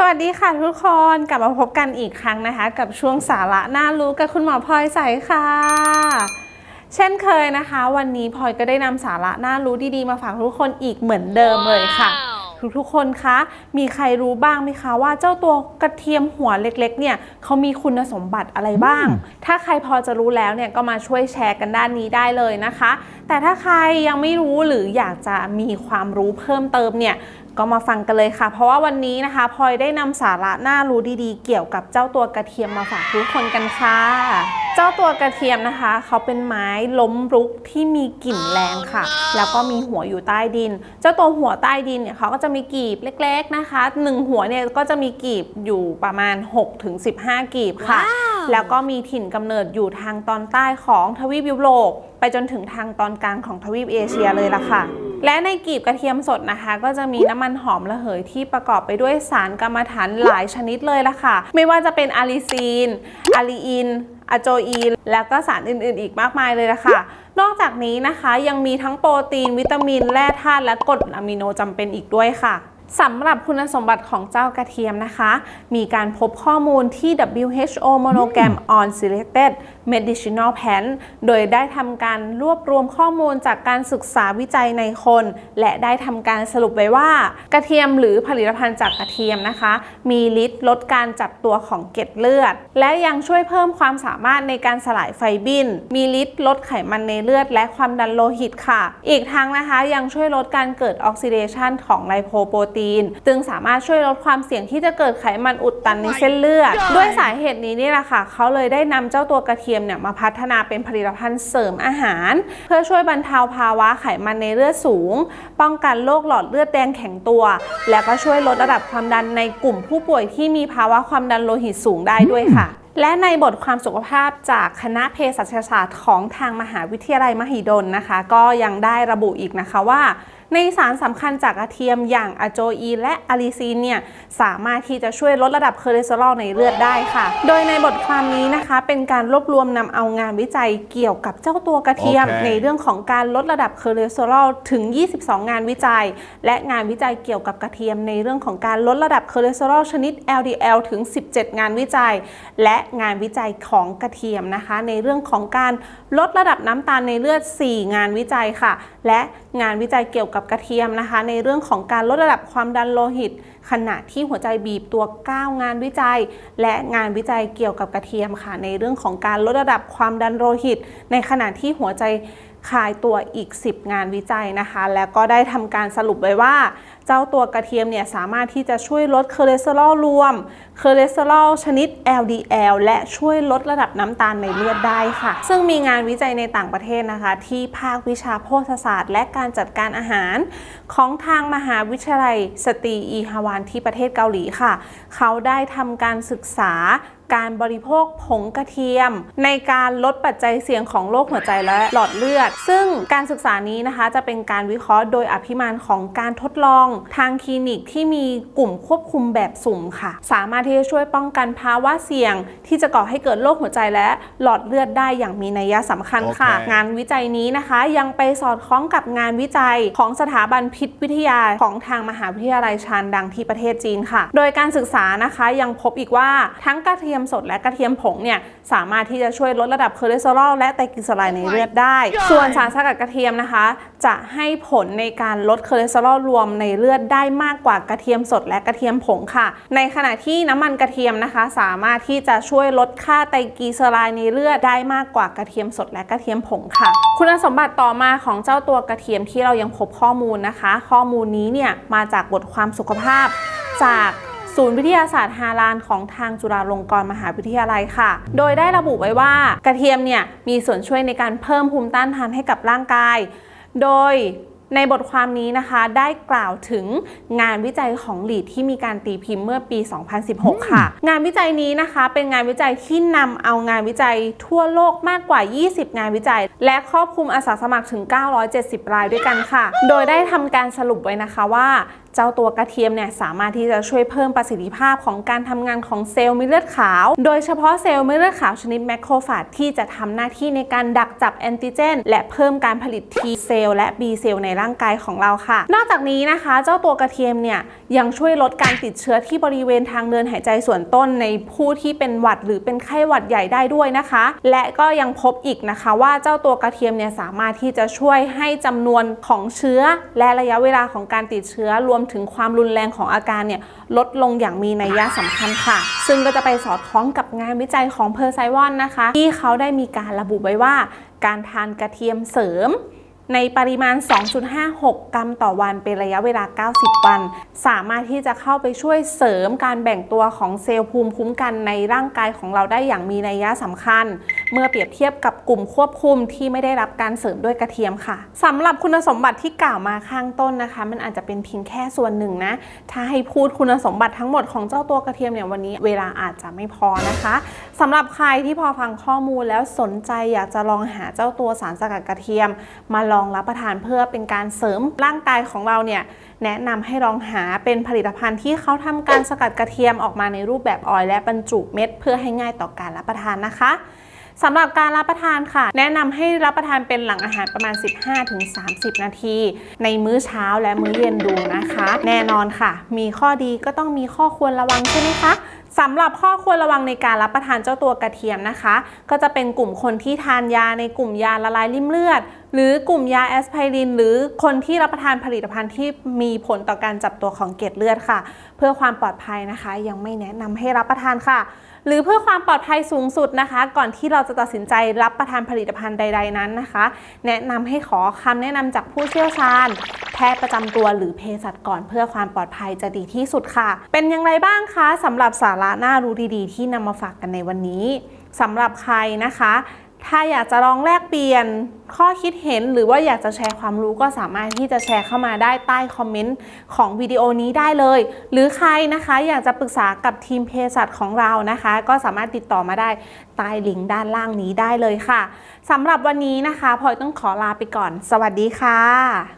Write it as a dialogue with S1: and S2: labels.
S1: สวัสดีค่ะทุกคนกลับมาพบกันอีกครั้งนะคะ กับช่วงสาระน่ารู้กับคุณหมอพลอยใสค่ะ เช่นเคยนะคะ วันนี้พลอยก็ได้นำสาระน่ารู้ดีๆ มาฝากทุกคนอีกเหมือนเดิมเลยค่ะ ทุกๆคนคะมีใครรู้บ้างไหมคะว่าเจ้าตัวกระเทียมหัวเล็กๆเนี่ยเขามีคุณสมบัติอะไรบ้าง ถ้าใครพอจะรู้แล้วเนี่ยก็มาช่วยแชร์กันด้านนี้ได้เลยนะคะ แต่ถ้าใครยังไม่รู้หรืออยากจะมีความรู้เพิ่มเติมเนี่ยก็มาฟังกันเลยค่ะ เพราะว่าวันนี้นะคะพลอยได้นำสาระน่ารู้ดีๆ เกี่ยวกับเจ้าตัวกระเทียมมาฝากทุกคนกันค่ะเจ้าตัวกระเทียมนะคะ เขาเป็นไม้ล้มรุกที่มีกลิ่นแรงค่ะ แล้วก็มีหัวอยู่ใต้ดิน เจ้าตัวหัวใต้ดินเนี่ยเขาก็จะมีกีบเล็ก ๆนะคะหนึ่งหัวเนี่ยก็จะมีกีบอยู่ประมาณ 6-15 กีบค่ะ แล้วก็มีถิ่นกำเนิดอยู่ทางตอนใต้ของทวีปยุโรปไปจนถึงทางตอนกลางของทวีปเอเชียเลยล่ะค่ะ และในกีบกระเทียมสดนะคะ ก็จะมีน้ำมันหอมระเหยที่ประกอบไปด้วยสารกรรมฐานหลายชนิดเลยล่ะค่ะ ไม่ว่าจะเป็นอาลิซีนอาลีอินอะโจอีน แล้วก็สารอื่นๆ อีกมากมายเลยล่ะค่ะนอกจากนี้นะคะยังมีทั้งโปรตีน วิตามิน แร่ธาตุและกรดอะมิโนจำเป็นอีกด้วยค่ะ สำหรับคุณสมบัติของเจ้ากระเทียมนะคะ มีการพบข้อมูลที่ WHO Monogram on Selected Medicinal plant โดยได้ทำการรวบรวมข้อมูลจากการศึกษาวิจัยในคน และได้ทำการสรุปไว้ว่า กระเทียมหรือผลิตภัณฑ์จากกระเทียมนะคะ มีฤทธิ์ลดการจับตัวของเกล็ดเลือด และยังช่วยเพิ่มความสามารถในการสลายไฟบิน มีฤทธิ์ลดไขมันในเลือด และความดันโลหิตค่ะ อีกทั้งนะคะยังช่วยลดการเกิดออกซิเดชันของไลโพโปรตีนจึงสามารถช่วยลดความเสี่ยงที่จะเกิดไขมันอุดตันในเส้นเลือด ด้วยสาเหตุนี้นี่แหละค่ะเขาเลยได้นำเจ้าตัวกระเทียมเนี่ยมาพัฒนาเป็นผลิตภัณฑ์เสริมอาหาร เพื่อช่วยบรรเทาภาวะไขมันในเลือดสูง ป้องกันโรคหลอดเลือดแดงแข็งตัว แล้วก็ช่วยลดระดับความดันในกลุ่มผู้ป่วยที่มีภาวะความดันโลหิตสูงได้ด้วยค่ะ และในบทความสุขภาพจากคณะเภสัชศาสตร์ของทางมหาวิทยาลัยมหิดลนะคะ ก็ยังได้ระบุอีกนะคะว่า ในสารสำคัญจากกระเทียมอย่างอะโจอีนและอะลิซีนเนี่ยสามารถที่จะช่วยลดระดับคอเลสเตอรอลในเลือดได้ค่ะ โดยในบทความนี้นะคะ เป็นการรวบรวมนำเอางานวิจัยเกี่ยวกับเจ้าตัวกระเทียม
S2: โอเค
S1: ในเรื่องของการลดระดับคอเลสเตอรอลถึง 22 งานวิจัย และงานวิจัยเกี่ยวกับกระเทียม ในเรื่องของการลดระดับคอเลสเตอรอลชนิด LDL ถึง 17 งานวิจัย และงานวิจัยของกระเทียมนะคะ ในเรื่องของการลดระดับน้ำตาลในเลือด 4 งานวิจัยค่ะ และงานวิจัยเกี่ยวกับกระเทียมนะคะ ในเรื่องของการลดระดับความดันโลหิต ขณะที่หัวใจบีบตัว 9 งานวิจัย และงานวิจัยเกี่ยวกับกระเทียมค่ะ ในเรื่องของการลดระดับความดันโลหิต ในขณะที่หัวใจ คลายตัวอีก 10 งานวิจัยนะคะ แล้วก็ได้ทำการสรุปไว้ว่า เจ้าตัวกระเทียมเนี่ยสามารถที่จะช่วยลดคอเลสเตอรอลรวมคอเลสเตอรอลชนิด LDL และช่วยลดระดับน้ำตาลในเลือดได้ค่ะ ซึ่งมีงานวิจัยในต่างประเทศนะคะ ที่ภาควิชาโภชศาสตร์ และการจัดการอาหาร ของทางมหาวิทยาลัยสตรีอีฮาวานที่ประเทศเกาหลีค่ะ เขาได้ทำการศึกษา การบริโภคผงกระเทียม ในการลดปัจจัยเสี่ยงของโรคหัวใจและหลอดเลือด ซึ่งการศึกษานี้นะคะจะเป็นการวิเคราะห์โดยอภิมานของการทดลอง ทางคลินิกที่มีกลุ่มควบคุมแบบสุ่มค่ะ สามารถที่จะช่วยป้องกันภาวะเสี่ยง ที่จะก่อให้เกิดโรคหัวใจและหลอดเลือดได้อย่างมีนัยสำคัญค่ะ
S2: โอเค
S1: งานวิจัยนี้นะคะยังไปสอดคล้องกับงานวิจัยของสถาบันพิษวิทยาของทางมหาวิทยาลัยชานดังที่ประเทศจีนค่ะ โดยการศึกษานะคะยังพบอีกว่าทั้งกระเทียมสดและกระเทียมผงเนี่ยสามารถที่จะช่วยลดระดับคอเลสเตอรอลและไตรกลีเซอไรด์ในเลือดได้ ส่วนสารสกัดกระเทียมนะคะ จะให้ผลในการลดคอเลสเตอรอลรวมในเลือดได้มากกว่ากระเทียมสดและกระเทียมผงค่ะ ในขณะที่น้ำมันกระเทียมนะคะ สามารถที่จะช่วยลดค่าไตรกลีเซอไรด์ในเลือดได้มากกว่ากระเทียมสดและกระเทียมผงค่ะ คุณสมบัติต่อมาของเจ้าตัวกระเทียมที่เรายังพบข้อมูลนะคะ ข้อมูลนี้เนี่ยมาจากบทความสุขภาพจาก ศูนย์วิทยาศาสตร์ฮาลานของทางจุฬาลงกรณ์มหาวิทยาลัยค่ะ โดยได้ระบุไว้ว่ากระเทียมเนี่ยมีส่วนช่วยในการเพิ่มภูมิต้านทานให้กับร่างกาย โดยในบทความนี้นะคะได้กล่าวถึงงานวิจัยของหลีดที่มีการตีพิมพ์เมื่อปี 2016 ค่ะ งานวิจัยนี้นะคะเป็นงานวิจัยที่นำเอางานวิจัยทั่วโลกมากกว่า 20 งานวิจัย และครอบคลุมอาสาสมัครถึง 970 รายด้วยกันค่ะ โดยได้ทำการสรุปไว้นะคะว่าเจ้าตัวกระเทียมเนี่ยสามารถที่จะช่วยเพิ่มประสิทธิภาพของการทำงานของเซลล์เม็ดเลือดขาว โดยเฉพาะเซลล์เม็ดเลือดขาวชนิดแมคโครฟาจที่จะทำหน้าที่ในการดักจับแอนติเจน และเพิ่มการผลิต T เซลล์และ B เซลล์ในร่างกายของเราค่ะ นอกจากนี้นะคะ เจ้าตัวกระเทียมเนี่ยยังช่วยลดการติดเชื้อที่บริเวณทางเดินหายใจส่วนต้นในผู้ที่เป็นหวัดหรือเป็นไข้หวัดใหญ่ได้ด้วยนะคะ และก็ยังพบอีกนะคะว่าเจ้าตัวกระเทียมเนี่ยสามารถที่จะช่วยให้จำนวนของเชื้อ และระยะเวลาของการติดเชื้อรวมมถึงความรุนแรงของอาการเนี่ยลดลงอย่างมีนัยยะสำคัญค่ะ ซึ่งก็จะไปสอดคล้องกับงานวิจัยของเพอร์ไซวอนนะคะ ที่เขาได้มีการระบุไว้ว่า การทานกระเทียมเสริมในปริมาณ 2.56 กรัมต่อวันเป็นระยะเวลา 90 วัน สามารถที่จะเข้าไปช่วยเสริมการแบ่งตัวของเซลล์ภูมิคุ้มกันในร่างกายของเราได้อย่างมีนัยยะสำคัญ เมื่อเปรียบเทียบกับกลุ่มควบคุมที่ไม่ได้รับการเสริมด้วยกระเทียมค่ะสำหรับคุณสมบัติที่กล่าวมาข้างต้นนะคะ มันอาจจะเป็นเพียงแค่ส่วนหนึ่งนะ ถ้าให้พูดคุณสมบัติทั้งหมดของเจ้าตัวกระเทียมเนี่ยวันนี้เวลาอาจจะไม่พอนะคะสำหรับใครที่พอฟังข้อมูลแล้วสนใจอยากจะลองหาเจ้าตัวสารสกัดกระเทียม มาลองรับประทานเพื่อเป็นการเสริมร่างกายของเราเนี่ยแนะนำให้ลองหาเป็นผลิตภัณฑ์ที่เขาทำการสกัดกระเทียมออกมาในรูปแบบออยล์และบรรจุเม็ด เพื่อให้ง่ายต่อการรับประทานนะคะ สำหรับการรับประทานค่ะ แนะนำให้รับประทานเป็นหลังอาหารประมาณ 15-30 นาที ในมื้อเช้าและมื้อเย็นดูนะคะ แน่นอนค่ะ มีข้อดีก็ต้องมีข้อควรระวังใช่ไหมคะสำหรับข้อควรระวังในการรับประทานเจ้าตัวกระเทียมนะคะ ก็จะเป็นกลุ่มคนที่ทานยาในกลุ่มยาละลายริ่มเลือดหรือกลุ่มยาแอสไพริน หรือคนที่รับประทานผลิตภัณฑ์ที่มีผลต่อการจับตัวของเกล็ดเลือดค่ะ เพื่อความปลอดภัยนะคะ ยังไม่แนะนำให้รับประทานค่ะ หรือเพื่อความปลอดภัยสูงสุดนะคะ ก่อนที่เราจะตัดสินใจรับประทานผลิตภัณฑ์ใด ๆนั้นนะคะ แนะนำให้ขอคำแนะนำจากผู้เชี่ยวชาญ แพทย์ประจำตัวหรือเภสัชก่อนเพื่อความปลอดภัยจะดีที่สุดค่ะ เป็นอย่างไรบ้างคะสำหรับสาระน่ารู้ดีๆ ที่นำมาฝากกันในวันนี้สำหรับใครนะคะ ถ้าอยากจะลองแลกเปลี่ยนข้อคิดเห็นหรือว่าอยากจะแชร์ความรู้ก็สามารถที่จะแชร์เข้ามาได้ใต้คอมเมนต์ของวิดีโอนี้ได้เลย หรือใครนะคะอยากจะปรึกษากับทีมเภสัชของเรานะคะ ก็สามารถติดต่อมาได้ใต้ลิงก์ด้านล่างนี้ได้เลยค่ะสำหรับวันนี้นะคะพลอยต้องขอลาไปก่อน สวัสดีค่ะ